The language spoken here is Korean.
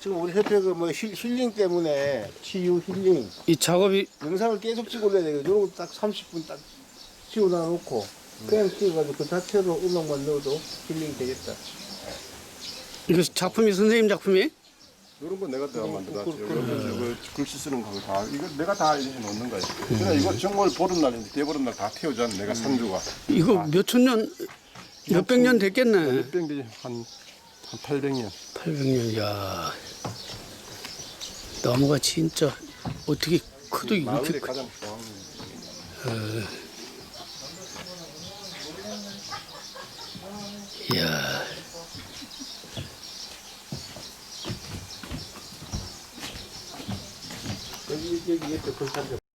지금 우리 협회가 뭐 힐- 힐링 때문에 치유 힐링 이 작업이 영상을 계속 찍어올려야 되거든. 이런 거딱 30분 딱 치워놔 놓고 그냥 찍어가지고 그 자체로 음악만 넣어도 힐링 되겠다. 이거 작품이 선생님 작품이? 이런 거 내가 다 만들었지. 그- 이거 글씨 쓰는 거 다 이거 내가 다 이렇게 놓는 거야. 그냥 이거 정말 보름날, 대보름날 다 태우잖아. 내가 산주가. 이거 몇 천 년, 몇백 년 됐겠네. 몇병 되지 한 한 800년. 800년, 야 나무가 진짜 어떻게 크도 이렇게 마을에 크 가장 좋아하는 이야. 여기 여기 옆에 불판점.